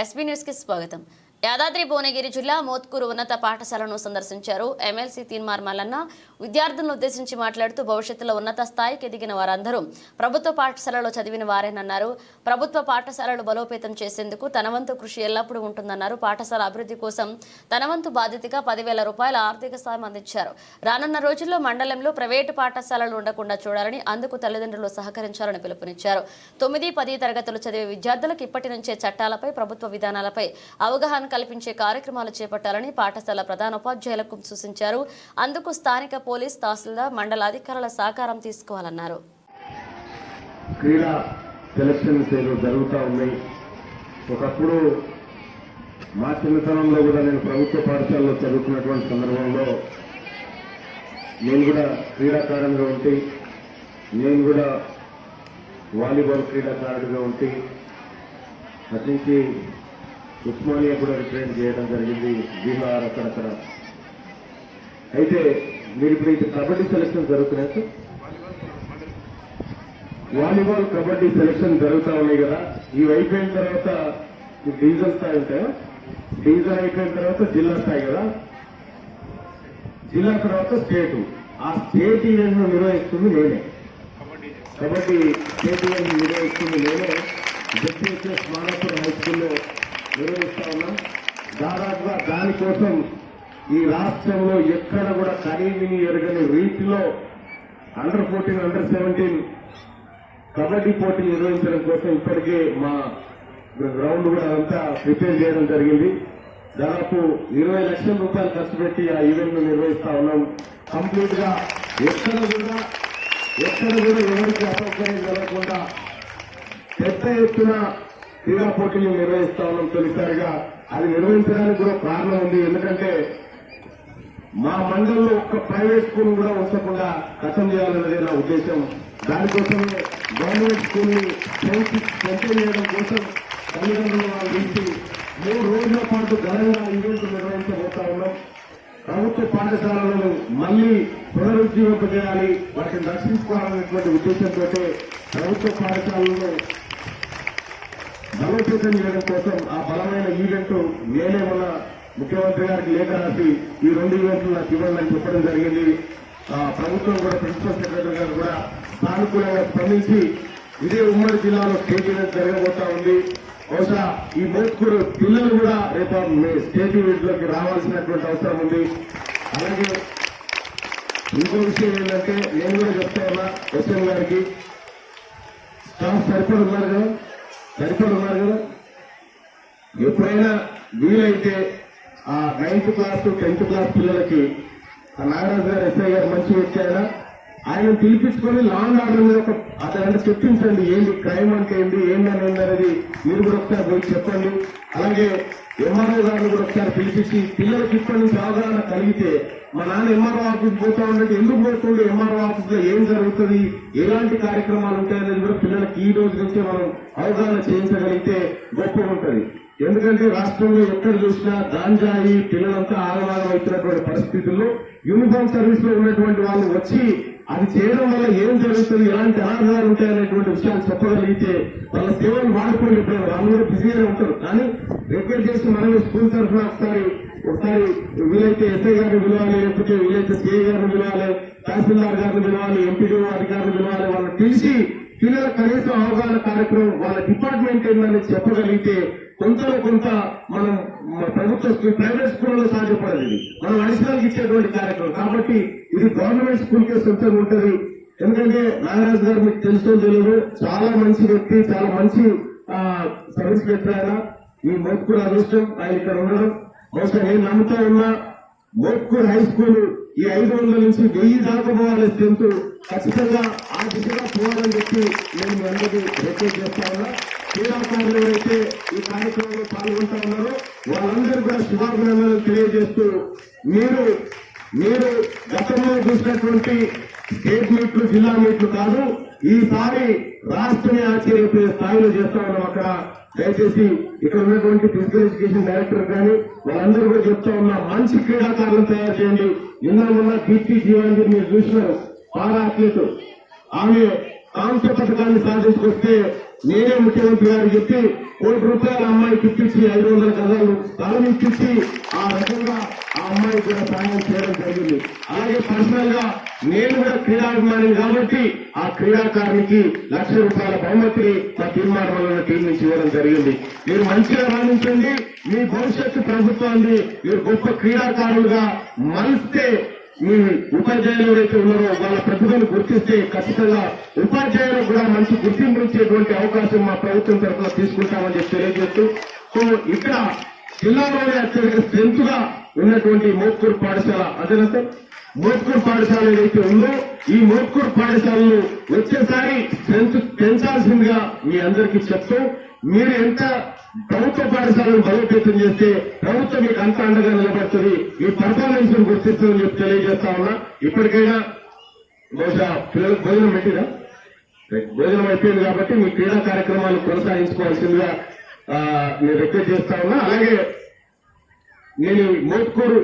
SB న్యూస్కి స్వాగతం. యాదాద్రి భువనగిరి జిల్లా మోత్కూరు ఉన్నత పాఠశాలను సందర్శించారు. ఎమ్మెల్సీ తీన్మార్ మల్లన్న విద్యార్థులను ఉద్దేశించి మాట్లాడుతూ భవిష్యత్తులో ఉన్నత స్థాయికి ఎదిగిన వారందరూ ప్రభుత్వ పాఠశాలలో చదివిన వారేనన్నారు ప్రభుత్వ పాఠశాలలు బలోపేతం చేసేందుకు తనవంతు కృషి ఎల్లప్పుడూ ఉంటుందన్నారు. పాఠశాల అభివృద్ధి కోసం తనవంతు బాధ్యతగా పదివేల రూపాయల ఆర్థిక సాయం అందించారు. రానున్న రోజుల్లో మండలంలో ప్రైవేటు పాఠశాలలు ఉండకుండా చూడాలని అందుకు తల్లిదండ్రులు సహకరించాలని పిలుపునిచ్చారు. తొమ్మిది పది తరగతులు చదివే విద్యార్థులకు ఇప్పటి నుంచే చట్టాలపై ప్రభుత్వ విధానాలపై అవగాహన కల్పించే కార్యక్రమాలు చేపట్టాలని పాఠశాల ప్రధానోపాధ్యాయులకు సూచించారు. అందుకు స్థానిక పోలీస్ తహసీల్దార్ మండల అధికారుల సహకారం తీసుకోవాలన్నారు. క్రీడా సెలక్షన్స్ ఏదో జరుగుతూ ఉన్నాయి. ఒకప్పుడు మా చిన్నతనంలో కూడా నేను ప్రభుత్వ పాఠశాలలో చదువుకున్నటువంటి సందర్భంలో నేను కూడా క్రీడాకారునిగా ఉంటే నేను కూడా వాలీబాల్ క్రీడాకారుడిగా ఉంటే అతనికి ఉస్మానియా కూడా రిప్రజెంట్ చేయడం జరిగింది. బీహార్ అక్కడక్కడ. అయితే మీరు ఇప్పుడు ఇది కబడ్డీ సెలక్షన్ జరుగుతున్నాయి సార్. వాలీబాల్ కబడ్డీ సెలక్షన్ జరుగుతూ ఉన్నాయి కదా. ఇవి అయిపోయిన తర్వాత డీజల్ స్థాయి ఉంటాయా? డీజల్ అయిపోయిన తర్వాత జిల్లా స్థాయి కదా. జిల్లా తర్వాత స్టేట్. ఆ స్టేట్ ఈవెంట్ నిర్వహిస్తుంది నేనే. కబడ్డీ స్టేట్ ఈవెంట్ నిర్వహిస్తుంది నేనే. జెడ్పీహెచ్ఎస్ మానాపూర్ హై స్కూల్లో నిర్వహిస్తా ఉన్నాం దాదాపుగా దానికోసం ఈ రాష్ట్రంలో ఎక్కడ కూడా కనీవిని ఎరగని రీతిలో under fourteen under seventeen kabaddi పోటీ నిర్వహించడం కోసం ఇప్పటికే మా గ్రౌండ్ కూడా అంతా ప్రిపేర్ చేయడం జరిగింది. దాదాపు ఇరవై లక్షల రూపాయలు ఖర్చు పెట్టి ఆ ఈవెంట్ నిర్వహిస్తా ఉన్నాం. కంప్లీట్గా ఎక్కడ కూడా ఎక్కడ కూడా ఎవరికి అసౌకర్యం జరగకుండా పెద్ద ఎత్తున క్రీడా పోటీలు నిర్వహిస్తా ఉన్నాం తొలిసారిగా. అది నిర్వహించడానికి కూడా కారణం ఉంది. ఎందుకంటే మా మండలంలో ఒక్క ప్రైవేట్ స్కూల్ కూడా ఉంచకుండా ఖతం చేయాలన్నదే నా ఉద్దేశం. దానికోసమే గవర్నమెంట్ స్కూల్ని మెయింటైన్ చేయడం కోసం తల్లిదండ్రులు వాళ్ళు తీసి మూడు రోజుల పాటు ఘనంగా ఈవెంట్ నిర్వహించబోతా ఉన్నాం. ప్రభుత్వ పాఠశాలలను మళ్ళీ పునరుజ్జీవింప చేయాలి వాటిని రక్షించుకోవాలనేటువంటి ఉద్దేశంతో ప్రభుత్వ పాఠశాలలో బలోపేతం చేయడం కోసం ఆ బలమైన ఈవెంట్ నేనే మన ముఖ్యమంత్రి గారికి లేఖ రాసి ఈ రెండు ఈవెంట్లు నాకు ఇవ్వాలని చెప్పడం జరిగింది. ఆ, ప్రభుత్వం కూడా ప్రిన్సిపల్ సెక్రటరీ గారు కూడా సానుకూలంగా స్పందించి ఇదే ఉమ్మడి జిల్లాలో స్టేట్ ఈవెంట్ జరగబోతా ఉంది. బహుశా ఈ మోత్కూరు పిల్లలు కూడా రేపు స్టేట్ ఈవెంట్లోకి రావాల్సినటువంటి అవసరం ఉంది. అలాగే ఇంకో విషయం ఏంటంటే నేను కూడా చెప్తా ఉన్నా ఎస్ఎం గారికి. స్టాఫ్ సరిపడి ఉన్నారు కదా? సరిపడి ఉన్నారు కదా? ఎప్పుడైనా వీలైతే ఆ నైన్త్ క్లాస్ టెన్త్ క్లాస్ పిల్లలకి నాగరాజు గారు ఎస్ఐ గారు మంచి వ్యక్తి ఆయన పిలిపించుకొని లాంగ్ ఆర్డర్ మీద ఒక అతను చెప్పించండి ఏంటి క్రైమ్ అంటే ఏంటి ఏంటని ఏంటి అనేది మీరు కూడా ఒకసారి పోయి చెప్పండి. అలాగే ఎంఆర్ఓ గారిని కూడా ఒకసారి పిలిపించి పిల్లలకి ఇప్పటి నుంచి అవగాహన కలిగితే మా నాన్న ఎంఆర్ఓ ఆఫీస్ పోతా ఉన్నట్టు ఎందుకు పోతుంది ఎంఆర్ఓ ఆఫీస్లో ఏం జరుగుతుంది? ఎలాంటి కార్యక్రమాలు ఉంటాయనేది కూడా పిల్లలకి ఈ రోజు నుంచే మనం అవగాహన చేయించగలిగితే గొప్ప ఉంటుంది. ఎందుకంటే రాష్ట్రంలో ఎక్కడ చూసినా గాంజాయి పిల్లలంతా ఆగమాగం అవుతున్నటువంటి పరిస్థితుల్లో యూనిఫామ్ సర్వీస్లో ఉన్నటువంటి వాళ్ళు వచ్చి అది చేయడం వల్ల ఏం జరుగుతుంది? ఎలాంటి ఆధారాలు ఉంటాయనేటువంటి విషయాలు చెప్పగలిగితే వాళ్ళ సేవలు వాడుకొని ఇప్పుడు. వాళ్ళు కూడా బిజీగా ఉంటారు. కానీ రిక్వెస్ట్ చేసి మనమే స్కూల్ తరఫున ఒకసారి ఒకసారి వీలైతే ఎస్ఐ గారిని పిలవాలి లేకపోతే వీలైతే సిఐ గారిని పిలవాలి తహసీల్దార్ గారిని పిలవాలి ఎంపీడీఓ అధికారులు పిలవాలి వాళ్ళని పిలిచి పిల్లల కనీసం అవగాహన కార్యక్రమం వాళ్ళ డిపార్ట్మెంట్ ఏందని చెప్పగలిగితే కొంతలో కొంత మనం మన ప్రభుత్వ స్కూల్ ప్రైవేట్ స్కూల్లో సాధ్యపడదు మనం అడిషనల్ ఇచ్చేటువంటి కార్యక్రమం. కాబట్టి ఇది గవర్నమెంట్ స్కూల్ కే సొంతం ఉంటది. ఎందుకంటే నాగరాజు గారు మీకు తెలుసో తెలియదు చాలా మంచి వ్యక్తి చాలా మంచి సర్వీస్ పెట్టారు ఈ మోత్కూర్ అదృష్టం ఆయన ఇక్కడ ఉండడం. బహుశా నేను నమ్ముతా ఉన్నా మోత్కూర్ హై స్కూల్ ఈ ఐదు వందల నుంచి వెయ్యి దాకా పోవాలి స్ట్రెంత్. ఖచ్చితంగా ఆ దిశగా పోవాలని చెప్పి నేను మీ అందరికీ రిక్వెస్ట్ చేస్తా ఉన్నా. క్రీడాకారులు ఎవరైతే ఈ కార్యక్రమంలో పాల్గొంటా ఉన్నారో వాళ్ళందరూ కూడా శుభాభినందనలు తెలియజేస్తూ మీరు మీరు గతంలో చూసినటువంటి స్టేట్ మీట్లు జిల్లా మీట్లు కాదు ఈసారి రాష్ట్రమే ఆశ్చర్యపోయే స్థాయిలో చేస్తా ఉన్నాం అక్కడ. దయచేసి ఇక్కడ ఉన్నటువంటి ఫిజికల్ ఎడ్యుకేషన్ డైరెక్టర్ కానీ వాళ్ళందరూ కూడా చెప్తా ఉన్నా మంచి క్రీడాకారులను తయారు చేయండి. నిన్న ఉన్న కీర్తి జీవాన్ని మీరు చూసినారు పారా అథ్లెట్. ఆమె కాంస్య పథకాన్ని సాధించుకొస్తే నేనే ముఖ్యమంత్రి గారు చెప్పి కోటి రూపాయల అమ్మాయికి ఇప్పించి ఐదు వందల గదాలు స్థలం ఇప్పించి ఆ రకంగా ఆ అమ్మాయి కూడా సాయం చేయడం జరిగింది. అలాగే పర్సనల్గా నేను కూడా క్రీడాభిమాని కాబట్టి ఆ క్రీడాకారునికి లక్ష రూపాయల బహుమతిని మా తీర్మానం వల్ల టీం నుంచి ఇవ్వడం జరిగింది. మీరు మంచిగా రాణించండి మీ భవిష్యత్తు ప్రభుత్వాన్ని మీరు గొప్ప క్రీడాకారులుగా మలిస్తే మీ ఉపాధ్యాయులు ఎవరైతే ఉన్నారో వాళ్ళ ప్రతిభను గుర్తిస్తే ఖచ్చితంగా ఉపాధ్యాయులకు కూడా మంచి గుర్తింపు ఇచ్చేటువంటి అవకాశం మా ప్రభుత్వం తరఫున తీసుకుంటామని చెప్పి తెలియజేస్తూ సో ఇక్కడ జిల్లాలోనే అత్యధిక స్ట్రెంత్గా ఉన్నటువంటి మోత్కూరు పాఠశాల అదేనా సార్ మోత్కూరు పాఠశాల ఏదైతే ఉందో ఈ మోత్కూరు పాఠశాలను వచ్చేసారి స్ట్రెంత్ పెంచాల్సిందిగా మీ అందరికీ చెప్తూ మీరు ఎంత ప్రభుత్వ పాఠశాలను బలోపేతం చేస్తే ప్రభుత్వం మీకు అంత అండగా నిలబడుతుంది? మీ పర్ఫార్మెన్స్ గుర్తిస్తుందని చెప్పి తెలియజేస్తా ఉన్నా. ఇప్పటికైనా బహుశా పిల్లలకు భోజనం పెట్టినా భోజనం అయిపోయింది కాబట్టి మీ క్రీడా కార్యక్రమాలు కొనసాగించుకోవాల్సిందిగా ఆ, నేను రిక్వెస్ట్ చేస్తా ఉన్నా. అలాగే నేను మోత్కూరు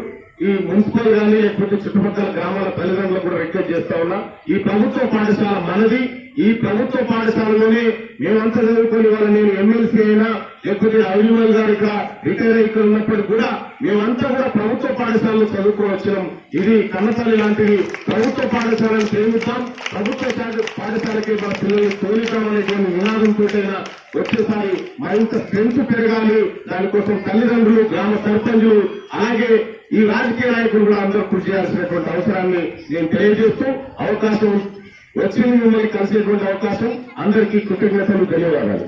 ఈ మున్సిపల్ గానీ లేకపోతే చుట్టుపక్కల గ్రామాల తల్లిదండ్రులకు కూడా రిక్వెస్ట్ చేస్తా ఉన్నా. ఈ ప్రభుత్వ పాఠశాల మనది. ఈ ప్రభుత్వ పాఠశాలలోనే మేమంతా చదువుకునే వాళ్ళు నేను ఎమ్మెల్సీ అయినా లేకపోతే అవినిమల్ గారు ఇక్కడ రిటైర్ ఇక్కడ ఉన్నప్పటికీ కూడా మేమంతా కూడా ప్రభుత్వ పాఠశాలలో చదువుకోవచ్చినాం ఇది కన్నతల్లి లాంటిది. ప్రభుత్వ పాఠశాలను ప్రేమిస్తాం ప్రభుత్వ పాఠశాలకి మన పిల్లల్ని తోలిస్తామనేటువంటి నినాదంతో వచ్చేసారి మరింత స్ట్రెంత్ పెరగాలి. దానికోసం తల్లిదండ్రులు గ్రామ సర్పంచులు అలాగే ఈ రాజకీయ నాయకులు కూడా అందరూ కృషి చేయాల్సినటువంటి అవసరాన్ని నేను తెలియజేస్తూ అవకాశం వచ్చింది మిమ్మల్ని కలిసేటువంటి అవకాశం. అందరికీ కృతజ్ఞతలు ధన్యవాదాలు.